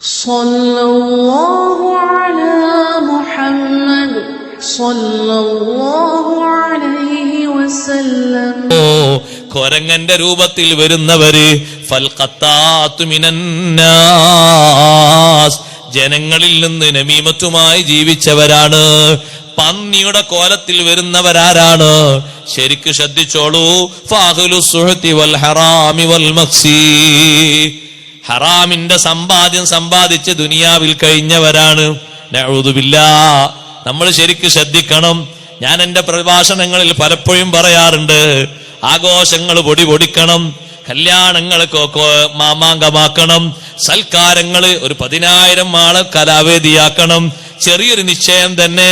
صلى الله على محمد صلى الله عليه وسلم ഓ കൊരങ്ങന്റെ രൂപത്തിൽ വരുന്നവര് ഫൽഖത്താത്തു മിനന്നാസ് ജനങ്ങളിൽ നിന്ന് നമീമത്തുമായി ജീവിച്ചവരാണ് പന്നിയുടെ കോലത്തിൽ വരുന്നവരാരാണ് ശരിക്ക് ശ്രദ്ധിച്ചോളൂ ഫാഹുലു സുഹത്തി വൽ ഹറാമി വൽ മക്സി ഹറാമിന്റെ സമ്പാദ്യം സമ്പാദിച്ച് ദുനിയാവിൽ കഴിഞ്ഞവരാണ്. നമ്മൾ ശരിക്ക് ശ്രദ്ധിക്കണം. ഞാൻ എന്റെ പ്രഭാഷണങ്ങളിൽ പലപ്പോഴും പറയാറുണ്ട് ആഘോഷങ്ങൾ പൊടി പൊടിക്കണം കല്യാണങ്ങൾ മാമാങ്കമാക്കണം സൽക്കാരങ്ങൾ ഒരു പതിനായിരം ആളെ കലാവേദിയാക്കണം ചെറിയൊരു നിശ്ചയം തന്നെ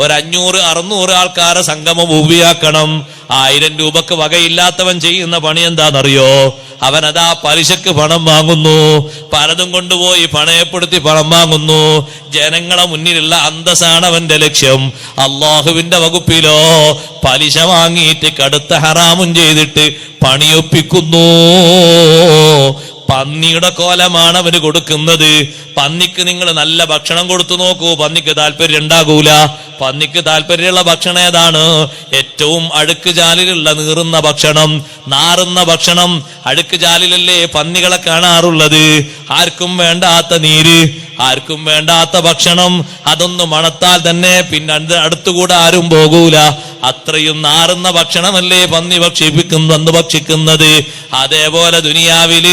ഒരു അഞ്ഞൂറ് അറുന്നൂറ് ആൾക്കാരെ സംഗമം ഭൂമിയാക്കണം ആയിരം രൂപക്ക് വകയില്ലാത്തവൻ ചെയ്യുന്ന പണി എന്താണെന്നറിയോ? അവൻ അതാ പലിശക്ക് പണം വാങ്ങുന്നു. പലതും കൊണ്ടുപോയി പണയപ്പെടുത്തി പണം വാങ്ങുന്നു. ജനങ്ങളെ മുന്നിലുള്ള അന്തസ്സാണ് അവന്റെ ലക്ഷ്യം. അള്ളാഹുവിന്റെ വകുപ്പിലോ പലിശ വാങ്ങിയിട്ട് കടുത്ത ഹറാമും ചെയ്തിട്ട് പണിയൊപ്പിക്കുന്നു. പന്നിയുടെ കോലമാണ് അവന് കൊടുക്കുന്നത്. പന്നിക്ക് നിങ്ങൾ നല്ല ഭക്ഷണം കൊടുത്തു നോക്കൂ. പന്നിക്ക് താല്പര്യം ഉണ്ടാകൂല. പന്നിക്ക് താല്പര്യമുള്ള ഭക്ഷണം ഏതാണ്? ഏറ്റവും അഴുക്ക് ജാലിലുള്ള നീറുന്ന ഭക്ഷണം നാറുന്ന ഭക്ഷണം അഴുക്ക് ജാലിലല്ലേ പന്നികളെ കാണാറുള്ളത്. ആർക്കും വേണ്ടാത്ത നീര് ആർക്കും വേണ്ടാത്ത ഭക്ഷണം. അതൊന്ന് മണത്താൽ തന്നെ പിന്നെ അടുത്തുകൂടെ ആരും പോകൂല. അത്രയും നാറുന്ന ഭക്ഷണമല്ലേ പന്നി ഭക്ഷിപ്പിക്കുന്നു അന്ന് ഭക്ഷിക്കുന്നത്? അതേപോലെ ദുനിയാവിൽ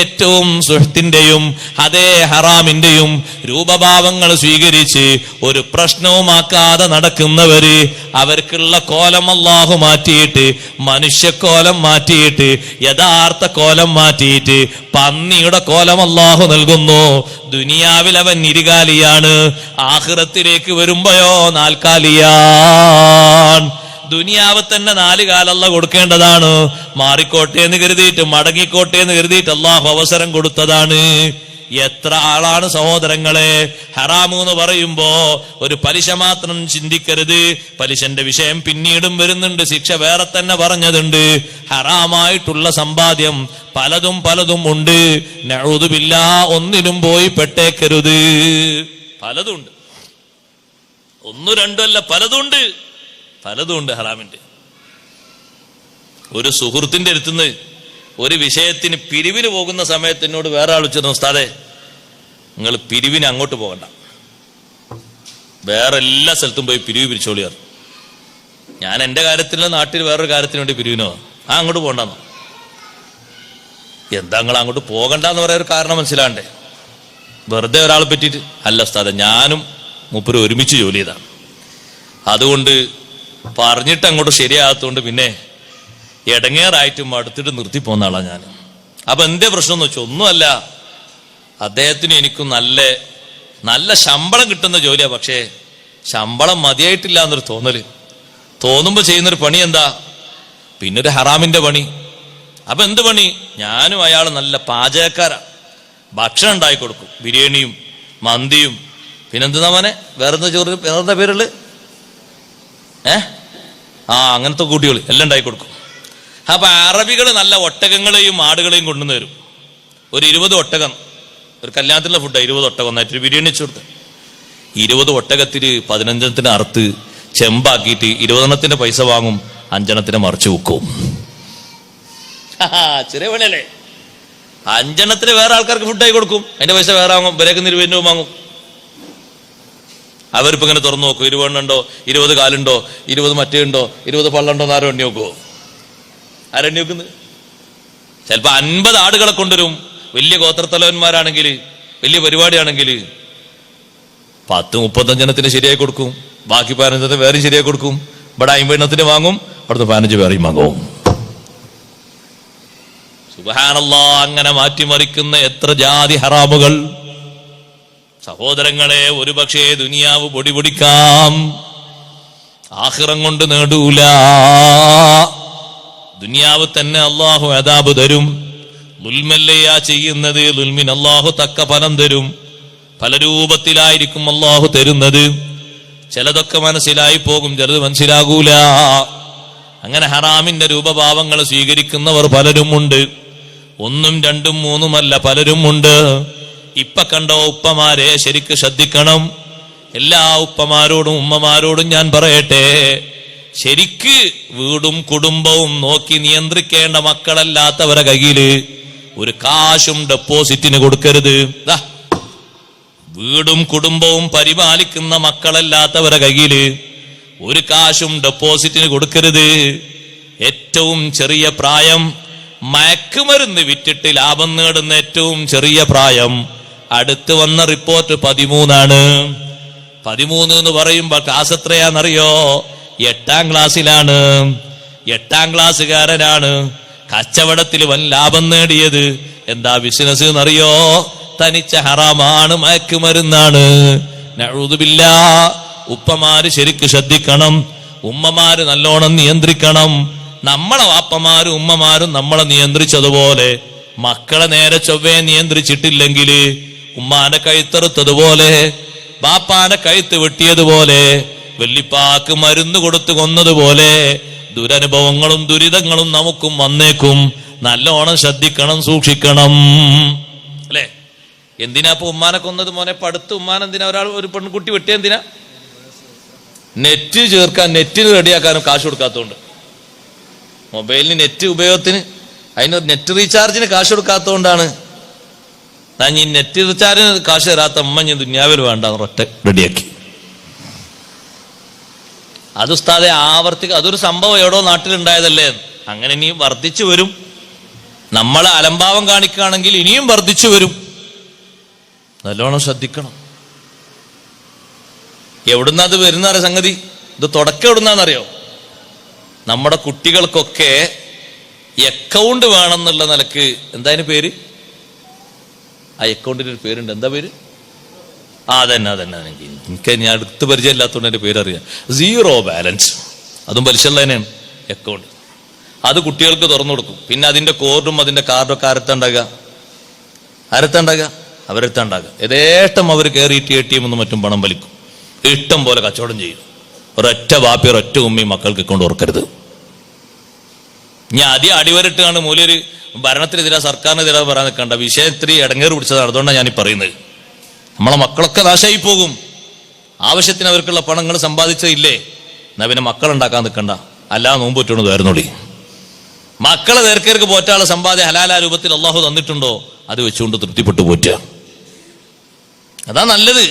ഏറ്റവും സുഹത്തിന്റെയും അതേ ഹറാമിന്റെയും രൂപഭാവങ്ങൾ സ്വീകരിച്ച് ഒരു പ്രശ്നവുമാക്കാതെ നടക്കുന്നവര് അവർക്കുള്ള കോലം അല്ലാഹു മാറ്റിയിട്ട് മനുഷ്യക്കോലം മാറ്റിയിട്ട് യഥാർത്ഥ കോലം മാറ്റിയിട്ട് പന്നിയുടെ കോലം അല്ലാഹു നൽകുന്നു. ദുനിയാവിൽ അവൻ ഇരുകാലിയാണ്. ആഹ്റത്തിലേക്ക് വരുമ്പോയോ നാൽക്കാലിയാണ് ദുനിയാവ് തന്നെ നാല് കാലല്ല കൊടുക്കേണ്ടതാണ്. മാറിക്കോട്ടെ എന്ന് കരുതിയിട്ട് മടങ്ങിക്കോട്ടെ എന്ന് കരുതിയിട്ട് അള്ളാഹു അവസരം കൊടുത്തതാണ്. എത്ര ആളാണ് സഹോദരങ്ങളെ? ഹറാമു എന്ന് പറയുമ്പോ ഒരു പലിശ മാത്രം ചിന്തിക്കരുത്. പലിശന്റെ വിഷയം പിന്നീടും വരുന്നുണ്ട്. ശിക്ഷ വേറെ തന്നെ പറഞ്ഞതുണ്ട്. ഹറാമായിട്ടുള്ള സമ്പാദ്യം പലതും പലതും ഉണ്ട്. നഴുതുമില്ല ഒന്നിനും പോയി പെട്ടേക്കരുത്. പലതുണ്ട്. ഒന്നു രണ്ടല്ല പലതുണ്ട്. പലതുണ്ട് ഹറാമിന്റെ. ഒരു സുഹൃത്തിന്റെ അടുത്തുനിന്ന് ഒരു വിഷയത്തിന് പിരിവിന് പോകുന്ന സമയത്ത് എന്നോട് വേറെ ആൾ വെച്ചിരുന്നു ഉസ്താദെ നിങ്ങൾ പിരിവിന് അങ്ങോട്ട് പോകണ്ട. വേറെ എല്ലാ സ്ഥലത്തും പോയി പിരിവ് പിരിച്ചോളിയാർ ഞാൻ എന്റെ കാര്യത്തിൽ നാട്ടിൽ വേറൊരു കാര്യത്തിന് വേണ്ടി പിരിവിനോ? ആ അങ്ങോട്ട് പോകണ്ടെന്നോ? എന്താ നിങ്ങൾ അങ്ങോട്ട് പോകണ്ട എന്ന് പറയാൻ ഒരു കാരണം മനസ്സിലാണ്ടേ വെറുതെ ഒരാളെ പറ്റിയിട്ട് അല്ല ഉസ്താദെ ഞാനും മുപ്പരും ഒരുമിച്ച് ജോലി ചെയ്താണ്. അതുകൊണ്ട് പറഞ്ഞിട്ട് അങ്ങോട്ട് ശരിയാകത്തോണ്ട് പിന്നെ ഇടങ്ങേറായിട്ടും അടുത്തിട്ട് നിർത്തി പോകുന്ന ഞാൻ അപ്പൊ എന്തേ പ്രശ്നം എന്ന് വെച്ചാൽ ഒന്നുമല്ല അദ്ദേഹത്തിന് എനിക്ക് നല്ല നല്ല ശമ്പളം കിട്ടുന്ന ജോലിയാ പക്ഷേ ശമ്പളം മതിയായിട്ടില്ല എന്നൊരു തോന്നൽ. തോന്നുമ്പോ ചെയ്യുന്നൊരു പണി എന്താ? പിന്നെ ഒരു ഹറാമിന്റെ പണി. അപ്പൊ എന്ത് പണി? ഞാനും അയാൾ നല്ല പാചകക്കാരാ. ഭക്ഷണം ഉണ്ടാക്കി കൊടുക്കും. ബിരിയാണിയും മന്തിയും. പിന്നെന്താ മോനെ? വേറെന്താ ചോറ്? വേറെന്താ പേരുള്ളു ഏ? ആ അങ്ങനത്തെ കൂട്ടികൾ എല്ലാം ഉണ്ടാക്കി കൊടുക്കും. അപ്പൊ അറബികൾ നല്ല ഒട്ടകങ്ങളെയും ആടുകളെയും കൊണ്ടുവന്ന് വരും ഒരു ഇരുപത് ഒട്ടകം. ഒരു കല്യാണത്തിലുള്ള ഫുഡ് ഇരുപത് ഒട്ടകം ഒന്നായിട്ട് ബിരിയാണി വെച്ചു കൊടുത്തു. ഇരുപത് ഒട്ടകത്തിൽ പതിനഞ്ചെണ്ണത്തിന് അറുത്ത് ചെമ്പാക്കിയിട്ട് ഇരുപതെണ്ണത്തിന്റെ പൈസ വാങ്ങും അഞ്ചെണ്ണത്തിന് മറിച്ച് വെക്കും ചെറിയ പണിയല്ലേ? അഞ്ചെണ്ണത്തിന് വേറെ ആൾക്കാർക്ക് ഫുഡായി കൊടുക്കും. അതിന്റെ പൈസ വേറെ വാങ്ങും ഇവരേക്ക് ഇരുപതിന് വാങ്ങും. അവരിപ്പോ ഇങ്ങനെ തുറന്നു നോക്കും ഇരുപതെണ്ണുണ്ടോ ഇരുപത് കാലുണ്ടോ ഇരുപത് മറ്റേ ഉണ്ടോ ഇരുപത് പള്ളുണ്ടോ എന്ന് ആരോ എണ്ണി നോക്കുവോ? ആരെണ്ണി നോക്കുന്നത് ചിലപ്പോ അൻപത് ആടുകളെ കൊണ്ടുവരും. വലിയ ഗോത്രത്തലവന്മാരാണെങ്കിൽ വലിയ പരിപാടിയാണെങ്കിൽ പത്ത് മുപ്പത്തഞ്ചെണ്ണത്തിന് ശരിയായി കൊടുക്കും. ബാക്കി പതിനഞ്ചെണ്ണത്തിന് വേറെയും ശരിയായി കൊടുക്കും. ഇവിടെ അമ്പതെണ്ണത്തിന് വാങ്ങും. അവിടുത്തെ പതിനഞ്ച് വേറെയും വാങ്ങും. സുബഹാനല്ലാ അങ്ങനെ മാറ്റിമറിക്കുന്ന എത്ര ജാതി ഹറാമുകൾ. സഹോദരങ്ങളെ ഒരു പക്ഷേ ദുനിയാവ് പൊടിപൊടിക്കാം. പൊടിക്കാം ആഹിറം കൊണ്ട് നേടൂല. ദുനിയാവ് തന്നെ അള്ളാഹു അതാബ് തരും. ദുൽമല്ലയാ ചെയ്യുന്നത്? ദുൽമിൻ അള്ളാഹു തക്ക ഫലം തരും. പല രൂപത്തിലായിരിക്കും അള്ളാഹു തരുന്നത്. ചിലതൊക്കെ മനസ്സിലായി പോകും ചിലത് മനസ്സിലാകൂല. അങ്ങനെ ഹറാമിന്റെ രൂപഭാവങ്ങൾ സ്വീകരിക്കുന്നവർ പലരും ഉണ്ട് ഒന്നും രണ്ടും മൂന്നുമല്ല പലരുമുണ്ട്. ഇപ്പൊ കണ്ടോ ഉപ്പമാരെ ശരിക്ക് ശ്രദ്ധിക്കണം. എല്ലാ ഉപ്പമാരോടും ഉമ്മമാരോടും ഞാൻ പറയട്ടെ. ശരിക്ക് വീടും കുടുംബവും നോക്കി നിയന്ത്രിക്കേണ്ട മക്കളല്ലാത്തവരെ കയ്യിൽ ഒരു കാശും ഡെപ്പോസിറ്റിന് കൊടുക്കരുത്. വീടും കുടുംബവും പരിപാലിക്കുന്ന മക്കളല്ലാത്തവരെ കയ്യിൽ ഒരു കാശും ഡെപ്പോസിറ്റിന് കൊടുക്കരുത്. ഏറ്റവും ചെറിയ പ്രായം മയക്കുമരുന്ന് വിറ്റിട്ട് ലാഭം നേടുന്ന ഏറ്റവും ചെറിയ പ്രായം. അടുത്ത് വന്ന റിപ്പോർട്ട് പതിമൂന്നാണ്. പതിമൂന്ന് എന്ന് പറയുമ്പോ ക്ലാസ് എത്രയാണെന്നറിയോ? എട്ടാം ക്ലാസ്സിലാണ്. എട്ടാം ക്ലാസ്സുകാരനാണ്. കച്ചവടത്തിൽ വൻ ലാഭം നേടിയത്. എന്താ ബിസിനസ് എന്നറിയോ? തനിച്ച ഹറാമാണ് മയക്കുമരുന്നാണ്. നഴുതുമില്ല ഉപ്പമാര് ശരിക്ക് ശ്രദ്ധിക്കണം. ഉമ്മമാര് നല്ലോണം നിയന്ത്രിക്കണം. നമ്മളെ വാപ്പമാരും ഉമ്മമാരും നമ്മളെ നിയന്ത്രിച്ചതുപോലെ മക്കളെ നേരെ ചൊവ്വേ നിയന്ത്രിച്ചിട്ടില്ലെങ്കിൽ ഉമ്മാനെ കഴുത്തെറുത്തതുപോലെ ബാപ്പാനെ കഴുത്ത് വെട്ടിയതുപോലെ വെള്ളിപ്പാക്ക് മരുന്ന് കൊടുത്തു കൊന്നതുപോലെ ദുരനുഭവങ്ങളും ദുരിതങ്ങളും നമുക്കും വന്നേക്കും. നല്ലോണം ശ്രദ്ധിക്കണം സൂക്ഷിക്കണം. അല്ലേ? എന്തിനാ ഇപ്പൊ ഉമ്മാനെ കൊന്നത് മോനെ? പടുത്ത് ഉമ്മാൻ എന്തിനാ? ഒരാൾ ഒരു പെൺകുട്ടി വെട്ടിയ എന്തിനാ? നെറ്റ് ചേർക്കാൻ നെറ്റിന് റെഡിയാക്കാനും കാശ് കൊടുക്കാത്തതുകൊണ്ട് മൊബൈലിന് നെറ്റ് ഉപയോഗത്തിന് അതിന് നെറ്റ് റീചാർജിന് കാശ് കൊടുക്കാത്തതുകൊണ്ടാണ് ഞാൻ ഈ നെറ്റ് റീചാർജിന് കാശ് തരാത്ത അമ്മ ഞാൻ ദുന്യാവിൽ വേണ്ട ഒറ്റ റെഡിയാക്കി. അത് ഉസ്താദെ ആവർത്തിക്ക അതൊരു സംഭവം എവിടോ നാട്ടിലുണ്ടായതല്ലേ? അങ്ങനെ ഇനി വർദ്ധിച്ചു വരും. നമ്മൾ അലംഭാവം കാണിക്കുകയാണെങ്കിൽ ഇനിയും വർദ്ധിച്ചു വരും. നല്ലോണം ശ്രദ്ധിക്കണം. എവിടുന്ന അത് വരുന്ന സംഗതി? ഇത് തുടക്കം എവിടുന്നാന്നറിയോ? നമ്മുടെ കുട്ടികൾക്കൊക്കെ അക്കൗണ്ട് വേണമെന്നുള്ള നിലയ്ക്ക്. എന്താ അതിന് പേര്? ആ അക്കൗണ്ടിന് ഒരു പേരുണ്ട്. എന്താ പേര്? ആ അതന്നെ അതന്നെ. എനിക്ക് ഞാൻ അടുത്ത് പരിചയമില്ലാത്തതുകൊണ്ട് എന്റെ പേരറിയാം. സീറോ ബാലൻസ് അതും പലിശയുള്ള തന്നെയാണ് അക്കൗണ്ട് അത് കുട്ടികൾക്ക് തുറന്നു കൊടുക്കും. പിന്നെ അതിന്റെ കോർഡും അതിന്റെ കാർഡും ഒക്കെ ആരത്തുണ്ടാകുക ആരത്തുണ്ടാകുക അവരെടുത്തുണ്ടാകുക യഥേഷ്ടം അവർ കയറിയിട്ട് എ ടി എമ്മെന്നും മറ്റും പണം വലിക്കും. ഇഷ്ടം പോലെ കച്ചവടം ചെയ്യും. ഒരൊറ്റ വാപ്പി ഒരൊറ്റ ഉമ്മയും മക്കൾക്ക് കൊണ്ട് ഓർക്കരുത് ഞാൻ ആദ്യം അടിവരിട്ടാണ് മൂലൊരു ഭരണത്തിനെതിരെ സർക്കാരിനെതിരെ പറയാൻ നിൽക്കേണ്ട. വിഷയത്തിരി ഇടങ്ങേറ് പിടിച്ചതാണ്. അതുകൊണ്ടാണ് ഞാൻ ഈ പറയുന്നത്. നമ്മളെ മക്കളൊക്കെ നാശമായി പോകും. ആവശ്യത്തിന് അവർക്കുള്ള പണങ്ങൾ സമ്പാദിച്ചതില്ലേ? എന്നാ പിന്നെ മക്കളുണ്ടാക്കാൻ നിൽക്കണ്ട അല്ലാ നോമ്പ് പറ്റണത് വരുന്നോളി മക്കളെ നേർക്കേർക്ക് പോറ്റാനുള്ള സമ്പാദ്യം ഹലാല രൂപത്തിൽ അള്ളാഹു തന്നിട്ടുണ്ടോ? അത് വെച്ചുകൊണ്ട് തൃപ്തിപ്പെട്ടു പോറ്റുക. അതാ നല്ലത്.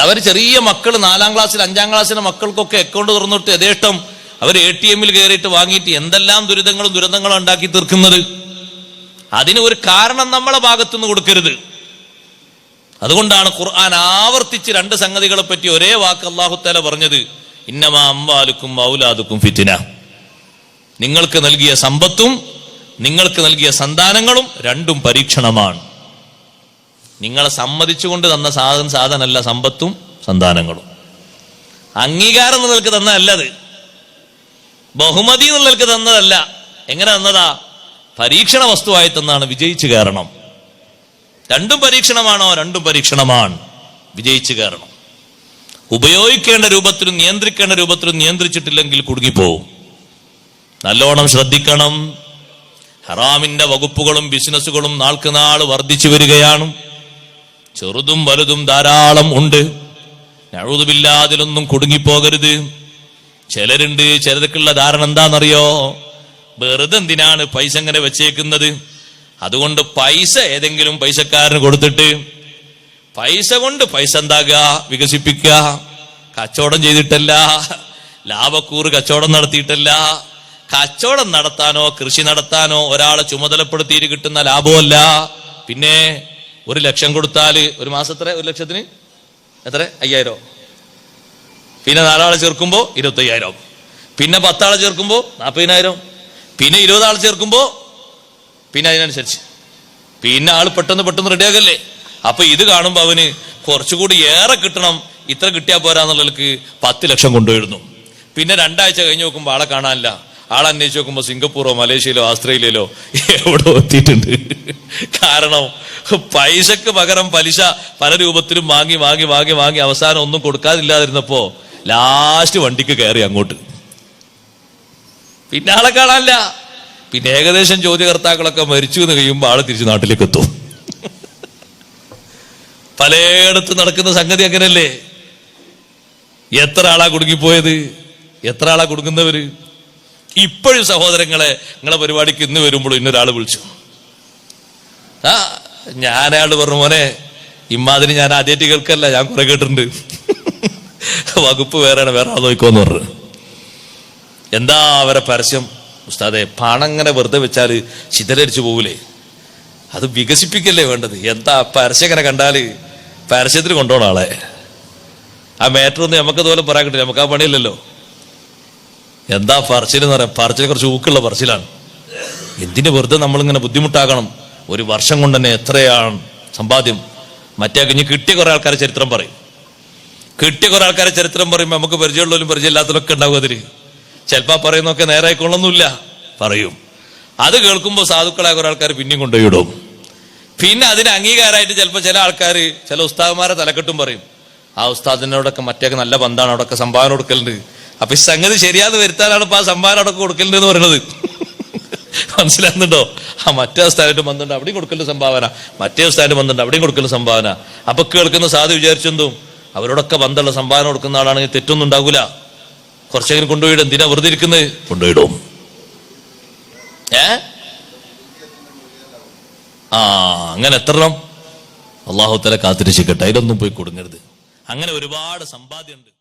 അവർ ചെറിയ മക്കൾ നാലാം ക്ലാസ്സിൽ അഞ്ചാം ക്ലാസ്സിലെ മക്കൾക്കൊക്കെ അക്കൗണ്ട് തുറന്നിട്ട് യഥേഷ്ടം അവർ എ ടി എമ്മിൽ കയറിയിട്ട് വാങ്ങിയിട്ട് എന്തെല്ലാം ദുരിതങ്ങളും ദുരന്തങ്ങളും ഉണ്ടാക്കി തീർക്കുന്നത്? അതിന് ഒരു കാരണം നമ്മളെ ഭാഗത്തുനിന്ന് കൊടുക്കരുത്. അതുകൊണ്ടാണ് ഖുർആൻ ആവർത്തിച്ച് രണ്ട് സംഗതികളെ പറ്റി ഒരേ വാക്ക് അള്ളാഹുത്താല പറഞ്ഞത്. ഇന്നമാ അമ്പാലുക്കും ഔലാദുക്കും ഫിത്തിന. നിങ്ങൾക്ക് നൽകിയ സമ്പത്തും നിങ്ങൾക്ക് നൽകിയ സന്താനങ്ങളും രണ്ടും പരീക്ഷണമാണ്. നിങ്ങളെ സമ്മതിച്ചുകൊണ്ട് തന്ന സാധനം സാധനല്ല സമ്പത്തും സന്താനങ്ങളും. അംഗീകാരം നിങ്ങൾക്ക് തന്നതല്ല അത്. ബഹുമതി നിങ്ങൾക്ക് തന്നതല്ല. എങ്ങനെ തന്നതാ? പരീക്ഷണ വസ്തുവായി തന്നാണ് വിജയിച്ചു കയറണം. രണ്ടും പരീക്ഷണമാണോ? രണ്ടും പരീക്ഷണമാണ്. വിജയിച്ചു കയറണം. ഉപയോഗിക്കേണ്ട രൂപത്തിലും നിയന്ത്രിക്കേണ്ട രൂപത്തിലും നിയന്ത്രിച്ചിട്ടില്ലെങ്കിൽ കുടുങ്ങിപ്പോവും. നല്ലോണം ശ്രദ്ധിക്കണം. ഹറാമിന്റെ വകുപ്പുകളും ബിസിനസ്സുകളും നാൾക്ക് നാൾ വർദ്ധിച്ചു വരികയാണ്. ചെറുതും വലുതും ധാരാളം ഉണ്ട്. നഴുതുമില്ലാതിലൊന്നും കുടുങ്ങിപ്പോകരുത്. ചിലരുണ്ട് ചിലർക്കുള്ള ധാരണ എന്താണെന്നറിയോ? വെറുതെ എന്തിനാണ് പൈസ ഇങ്ങനെ വെച്ചേക്കുന്നത്? അതുകൊണ്ട് പൈസ ഏതെങ്കിലും പൈസക്കാരന് കൊടുത്തിട്ട് പൈസ കൊണ്ട് പൈസ എന്താകുക? വികസിപ്പിക്കുക. കച്ചവടം ചെയ്തിട്ടല്ല. ലാഭക്കൂറ് കച്ചവടം നടത്തിയിട്ടല്ല. കച്ചവടം നടത്താനോ കൃഷി നടത്താനോ ഒരാളെ ചുമതലപ്പെടുത്തിയിട്ട് കിട്ടുന്ന ലാഭമല്ല. പിന്നെ ഒരു ലക്ഷം കൊടുത്താൽ ഒരു മാസത്ര ഒരു ലക്ഷത്തിന്? എത്ര? അയ്യായിരം. പിന്നെ നാലാളെ ചേർക്കുമ്പോൾ ഇരുപത്തയ്യായിരം. പിന്നെ പത്താളെ ചേർക്കുമ്പോൾ നാൽപ്പതിനായിരം പിന്നെ ഇരുപതാളെ ചേർക്കുമ്പോ പിന്നെ അതിനനുസരിച്ച്. പിന്നെ ആൾ പെട്ടെന്ന് പെട്ടെന്ന് റെഡിയാകല്ലേ അപ്പൊ ഇത് കാണുമ്പോ അവന് കുറച്ചുകൂടി ഏറെ കിട്ടണം. ഇത്ര കിട്ടിയാൽ പോരാന്നുള്ളവർക്ക് പത്ത് ലക്ഷം കൊണ്ടുവരുന്നു. പിന്നെ രണ്ടാഴ്ച കഴിഞ്ഞ് നോക്കുമ്പോൾ ആളെ കാണാനില്ല. ആളെ അന്വേഷിച്ച് നോക്കുമ്പോൾ സിംഗപ്പൂറോ മലേഷ്യയിലോ ആസ്ട്രേലിയയിലോ എവിടെ എത്തിയിട്ടുണ്ട്. കാരണം പൈസക്ക് പകരം പലിശ പല രൂപത്തിലും വാങ്ങി വാങ്ങി വാങ്ങി വാങ്ങി അവസാനം ഒന്നും കൊടുക്കാതില്ലാതിരുന്നപ്പോ ലാസ്റ്റ് വണ്ടിക്ക് കയറി അങ്ങോട്ട്. പിന്നെ ആളെ കാണാനില്ല. പിന്നെ ഏകദേശം ചോദ്യകർത്താക്കളൊക്കെ മരിച്ചു എന്ന് കഴിയുമ്പോൾ ആൾ തിരിച്ച് നാട്ടിലേക്ക് എത്തും പലയിടത്ത് നടക്കുന്ന സംഗതി അങ്ങനല്ലേ? എത്ര ആളാ കുടുങ്ങിപ്പോയത്? എത്ര ആളാ കുടുങ്ങുന്നവര്? ഇപ്പോഴും സഹോദരങ്ങളെ നിങ്ങളെ പരിപാടിക്ക് ഇന്ന് വരുമ്പോൾ ഇന്നൊരാൾ വിളിച്ചു. ആ ഞാനയാൾ പറഞ്ഞു മോനെ ഇമ്മാതിരി ഞാൻ ആദ്യമായിട്ട് കേൾക്കല്ല ഞാൻ കുറെ കേട്ടിട്ടുണ്ട്. വകുപ്പ് വേറെയാണ് വേറെ ആ നോക്കോന്ന് പറഞ്ഞു. എന്താ അവരെ പരസ്യം? ഉസ്താദെ പാണങ്ങനെ വെറുതെ വെച്ചാൽ ചിതലരിച്ചു പോകൂലേ? അത് വികസിപ്പിക്കല്ലേ വേണ്ടത്? എന്താ പരസ്യം കണ്ടാൽ പരസ്യത്തിന് കൊണ്ടുപോകണം ആളെ? ആ മേറ്റർ ഒന്ന് നമുക്ക് അതുപോലെ പറയാൻ കിട്ടില്ല. നമുക്ക് ആ പണിയില്ലല്ലോ. എന്താ പറച്ചിൽ എന്ന് പറയാം പറച്ചിൽ കുറച്ച് ഊക്കുള്ള പറച്ചിലാണ്. എന്തിനു വെറുതെ നമ്മളിങ്ങനെ ബുദ്ധിമുട്ടാക്കണം ഒരു വർഷം കൊണ്ട് തന്നെ എത്രയാണ് സമ്പാദ്യം? മറ്റേ കഴിഞ്ഞ് കിട്ടിയ കുറെ ആൾക്കാരെ ചരിത്രം പറയും. കിട്ടിയ കുറെ ആൾക്കാരെ ചരിത്രം പറയുമ്പോൾ നമുക്ക് പരിചയമുള്ളവരും പരിചയമില്ലാത്തവരൊക്കെ ഉണ്ടാവും അതിൽ. ചിലപ്പോ പറയുന്നൊക്കെ നേരായിക്കൊള്ളൊന്നുമില്ല പറയും. അത് കേൾക്കുമ്പോൾ സാധുക്കളായ കുറെ ആൾക്കാർ പിന്നെയും കൊണ്ടുപോയിടും. പിന്നെ അതിന് അംഗീകാരമായിട്ട് ചിലപ്പോൾ ചില ആൾക്കാർ ചില ഉസ്താദന്മാരെ തലക്കെട്ടും പറയും. ആ ഉസ്താദിനോടൊക്കെ മറ്റേക്ക് നല്ല ബന്ധമാണ് അവിടെയൊക്കെ സംഭാവന കൊടുക്കലുണ്ട്. അപ്പൊ ഈ സംഗതി ശരിയാന്ന് വരുത്താനാണ് ഇപ്പൊ ആ സംഭാവന അവിടെ കൊടുക്കലുണ്ട് എന്ന് പറയുന്നത് മനസ്സിലാകുന്നുണ്ടോ ആ മറ്റേ ഉസ്താദിന്റെ ബന്ധമുണ്ട് അവിടെയും കൊടുക്കലുണ്ട് സംഭാവന. മറ്റേ ഉസ്താദിന്റെ ബന്ധമുണ്ട് അവിടെയും കൊടുക്കലും സംഭാവന. അപ്പൊ കേൾക്കുന്ന സാധു വിചാരിച്ചെന്തും? അവരോടൊക്കെ ബന്ധമുള്ള സംഭാവന കൊടുക്കുന്ന ആളാണെങ്കിൽ തെറ്റൊന്നും ഉണ്ടാകൂല കുറച്ചെങ്കിലും കൊണ്ടുപോയിടും എന്തിനാ വെറുതെ ഇരിക്കുന്നത് കൊണ്ടുപോയിടും. ഏ? ആ അങ്ങനെ എത്രണ്ണം അള്ളാഹുത്തല കാത്തിരിച്ചിക്കട്ടെ. അതിലൊന്നും പോയി കൊടുങ്ങരുത്. അങ്ങനെ ഒരുപാട് സമ്പാദ്യമുണ്ട്